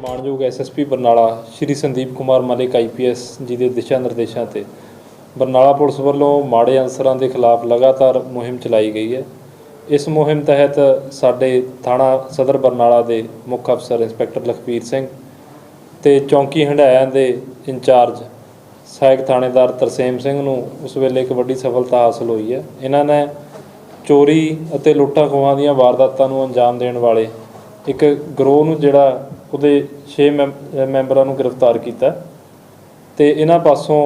ਮਾਨਯੋਗ SSP Barnala Shri Sandeep Kumar Malik IPS ji ਦੇ ਦਿਸ਼ਾ ਨਿਰਦੇਸ਼ਾਂ ਤੇ। ਬਰਨਾਲਾ ਪੁਲਿਸ ਵੱਲੋਂ ਮਾੜੇ ਅਨਸਰਾਂ ਦੇ ਖਿਲਾਫ ਲਗਾਤਾਰ ਮੁਹਿੰਮ ਚਲਾਈ ਗਈ ਹੈ। ਇਸ ਮੁਹਿੰਮ ਤਹਿਤ ਸਾਡੇ ਥਾਣਾ ਸਦਰ ਬਰਨਾਲਾ ਦੇ ਮੁੱਖ ਅਫਸਰ ਇੰਸਪੈਕਟਰ ਲਖਬੀਰ ਸਿੰਘ ਤੇ ਚੌਂਕੀ ਹੰਡਾਇਆਂ ਦੇ ਇੰਚਾਰਜ ਸਹਾਇਕ ਥਾਣੇਦਾਰ ਤਰਸੇਮ ਸਿੰਘ ਨੂੰ ਉਸ ਵੇਲੇ ਇੱਕ ਵੱਡੀ ਸਫਲਤਾ ਹਾਸਲ ਹੋਈ ਹੈ। ਇਹਨਾਂ ਨੇ ਚੋਰੀ ਅਤੇ ਲੁੱਟਾਂ ਖੋਹਾਂ ਦੀਆਂ ਵਾਰਦਾਤਾਂ ਨੂੰ ਅੰਜਾਮ ਦੇਣ ਵਾਲੇ ਇੱਕ ਗਰੋਹ ਨੂੰ ਜਿਹੜਾ ਉਹਦੇ 6 ਮੈਂਬਰਾਂ ਨੂੰ ਗ੍ਰਿਫਤਾਰ ਕੀਤਾ। ਤੇ ਇਹਨਾਂ ਪਾਸੋਂ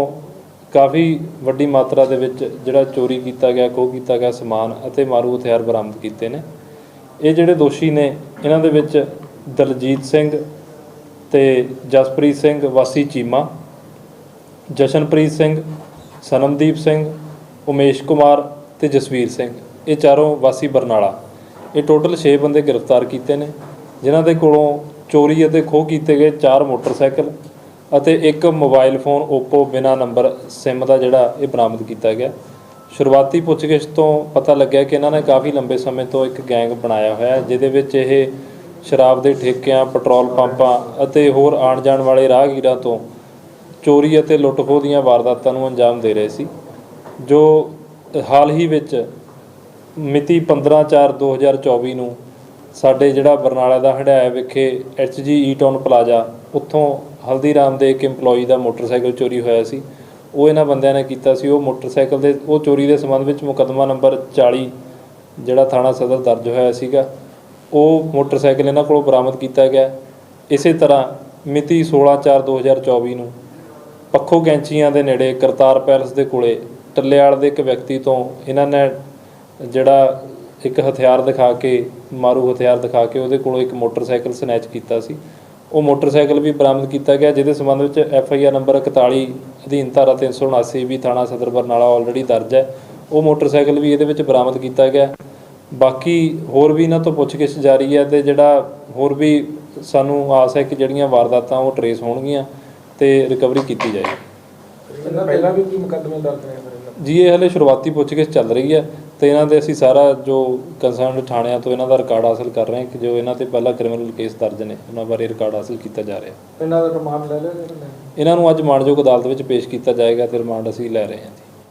ਕਾਫੀ ਵੱਡੀ ਮਾਤਰਾ ਦੇ ਵਿੱਚ ਜਿਹੜਾ ਚੋਰੀ ਕੀਤਾ ਗਿਆ, ਖੋਹ ਕੀਤਾ ਗਿਆ ਸਮਾਨ ਅਤੇ ਮਾਰੂ ਹਥਿਆਰ ਬਰਾਮਦ ਕੀਤੇ ਨੇ। ਇਹ ਜਿਹੜੇ ਦੋਸ਼ੀ ਨੇ, ਇਹਨਾਂ ਦੇ ਵਿੱਚ ਦਲਜੀਤ ਸਿੰਘ ਤੇ ਜਸਪ੍ਰੀਤ ਸਿੰਘ, ਵਾਸੀ ਚੀਮਾ, ਜਸ਼ਨਪ੍ਰੀਤ ਸਿੰਘ, ਸਨਮਦੀਪ ਸਿੰਘ, ਉਮੇਸ਼ ਕੁਮਾਰ ਤੇ ਜਸਵੀਰ ਸਿੰਘ। ਇਹ ਚਾਰੋਂ ਵਾਸੀ ਬਰਨਾਲਾ। ਇਹ ਟੋਟਲ 6 ਬੰਦੇ ਗ੍ਰਿਫਤਾਰ ਕੀਤੇ ਨੇ, ਜਿਨ੍ਹਾਂ ਦੇ ਕੋਲੋਂ ਚੋਰੀ ਅਤੇ ਖੋਹ ਕੀਤੇ ਗਏ ਚਾਰ ਮੋਟਰਸਾਈਕਲ ਅਤੇ ਇੱਕ ਮੋਬਾਈਲ ਫੋਨ Oppo ਬਿਨਾ ਨੰਬਰ SIM ਦਾ ਜਿਹੜਾ ਇਹ ਬਰਾਮਦ ਕੀਤਾ ਗਿਆ। ਸ਼ੁਰੂਆਤੀ ਪੁੱਛਗਿੱਛ ਤੋਂ ਪਤਾ ਲੱਗਿਆ ਕਿ ਇਹਨਾਂ ਨੇ ਕਾਫੀ ਲੰਬੇ ਸਮੇਂ ਤੋਂ ਇੱਕ ਗੈਂਗ ਬਣਾਇਆ ਹੋਇਆ ਹੈ ਜਿਹਦੇ ਵਿੱਚ ਇਹ ਸ਼ਰਾਬ ਦੇ ਠੇਕਿਆਂ, ਪੈਟਰੋਲ ਪੰਪਾਂ ਅਤੇ ਹੋਰ ਆਉਣ ਜਾਣ ਵਾਲੇ ਰਾਹਗੀਰਾਂ ਤੋਂ ਚੋਰੀ ਅਤੇ ਲੁੱਟ-ਖੋਹ ਦੀਆਂ ਵਾਰਦਾਤਾਂ ਨੂੰ ਅੰਜਾਮ ਦੇ ਰਹੇ ਸੀ, ਜੋ ਹਾਲ ਹੀ ਵਿੱਚ ਮਿਤੀ 15/4/2024 ਨੂੰ ਸਾਡੇ ਜਿਹੜਾ ਬਰਨਾਲਾ ਦਾ ਹੰਡਾਇਆ ਵਿਖੇ ਐਚਜੀ ਈ-ਟਾਊਨ ਪਲਾਜ਼ਾ ਉੱਥੋਂ ਹਲਦੀਰਾਮ ਦੇ ਇੱਕ EMPLOYEE ਦਾ ਮੋਟਰਸਾਈਕਲ ਚੋਰੀ ਹੋਇਆ ਸੀ। ਉਹ ਇਹਨਾਂ ਬੰਦਿਆਂ ਨੇ ਕੀਤਾ ਸੀ। ਉਹ ਮੋਟਰਸਾਈਕਲ ਦੇ, ਉਹ ਚੋਰੀ ਦੇ ਸੰਬੰਧ ਵਿੱਚ ਮੁਕੱਦਮਾ ਨੰਬਰ 40 ਜਿਹੜਾ ਥਾਣਾ ਸਦਰ ਦਰਜ ਹੋਇਆ ਸੀਗਾ। ਉਹ ਮੋਟਰਸਾਈਕਲ ਇਹਨਾਂ ਕੋਲੋਂ ਬਰਾਮਦ ਕੀਤਾ ਗਿਆ। ਇਸੇ ਤਰ੍ਹਾਂ ਮਿਤੀ 16/4/2024 ਨੂੰ ਪੱਖੋ ਕੈਂਚੀਆਂ ਦੇ ਨੇੜੇ ਕਰਤਾਰ ਪੈਲਸ ਦੇ ਕੋਲੇ ਟੱਲੇਵਾਲ ਦੇ ਇੱਕ ਵਿਅਕਤੀ ਤੋਂ ਇਹਨਾਂ ਨੇ ਜਿਹੜਾ ਇੱਕ ਹਥਿਆਰ ਦਿਖਾ ਕੇ ਮਾਰੂ ਹਥਿਆਰ ਦਿਖਾ ਕੇ ਉਹਦੇ ਕੋਲੋਂ ਇੱਕ ਮੋਟਰਸਾਈਕਲ ਸਨੈਚ ਕੀਤਾ ਸੀ। ਉਹ ਮੋਟਰਸਾਈਕਲ ਵੀ ਬਰਾਮਦ ਕੀਤਾ ਗਿਆ ਜਿਹਦੇ ਸੰਬੰਧ ਵਿੱਚ ਐਫ ਆਈ ਆਰ ਨੰਬਰ 41 ਅਧੀਨ ਧਾਰਾ 379 ਵੀ ਥਾਣਾ ਸਦਰ ਬਰਨਾਲਾ ਆਲਰੇਡੀ ਦਰਜ ਹੈ। ਉਹ ਮੋਟਰਸਾਈਕਲ ਵੀ ਇਹਦੇ ਵਿੱਚ ਬਰਾਮਦ ਕੀਤਾ ਗਿਆ। ਬਾਕੀ ਹੋਰ ਵੀ ਇਹਨਾਂ ਤੋਂ ਪੁੱਛਗਿੱਛ ਜਾਰੀ ਹੈ ਤੇ ਜਿਹੜਾ ਹੋਰ ਵੀ ਸਾਨੂੰ ਆਸ ਹੈ ਕਿ ਜਿਹੜੀਆਂ ਵਾਰਦਾਤਾਂ ਉਹ ਟਰੇਸ ਹੋਣਗੀਆਂ ਤੇ ਰਿਕਵਰੀ ਕੀਤੀ ਜਾਏਗੀ। ਇਹਨਾਂ ਪਹਿਲਾਂ ਵੀ ਕੀ ਮੁਕੱਦਮੇ ਦਰਜ ਨੇ ਮੇਰੇ ਨਾਲ ਜੀ ਇਹ ਹਲੇ ਸ਼ੁਰੂਆਤੀ ਪੁੱਛਗਿੱਛ ਚੱਲ ਰਹੀ ਹੈ। ਤੇ ਇਹਨਾਂ ਦੇ ਅਸੀਂ ਸਾਰਾ ਜੋ ਕੰਸਰਨਡ ਥਾਣਿਆਂ ਤੋਂ ਇਹਨਾਂ ਦਾ ਰਿਕਾਰਡ ਹਾਸਲ ਕਰ ਰਹੇ ਹਾਂ ਕਿ ਜੋ ਇਹਨਾਂ ਤੇ ਪਹਿਲਾਂ ਕ੍ਰਿਮੀਨਲ ਕੇਸ ਦਰਜ ਨੇ ਉਹਨਾਂ ਬਾਰੇ ਰਿਕਾਰਡ ਹਾਸਲ ਕੀਤਾ ਜਾ ਰਿਹਾ। ਇਹਨਾਂ ਦਾ ਰਿਮਾਂਡ ਲੈ ਲਿਆ ਇਹਨਾਂ ਨੂੰ ਅੱਜ ਮਾਣਯੋਗ ਅਦਾਲਤ ਵਿੱਚ ਪੇਸ਼ ਕੀਤਾ ਜਾਏਗਾ ਤੇ ਰਿਮਾਂਡ ਅਸੀਂ ਲੈ ਰਹੇ ਹਾਂ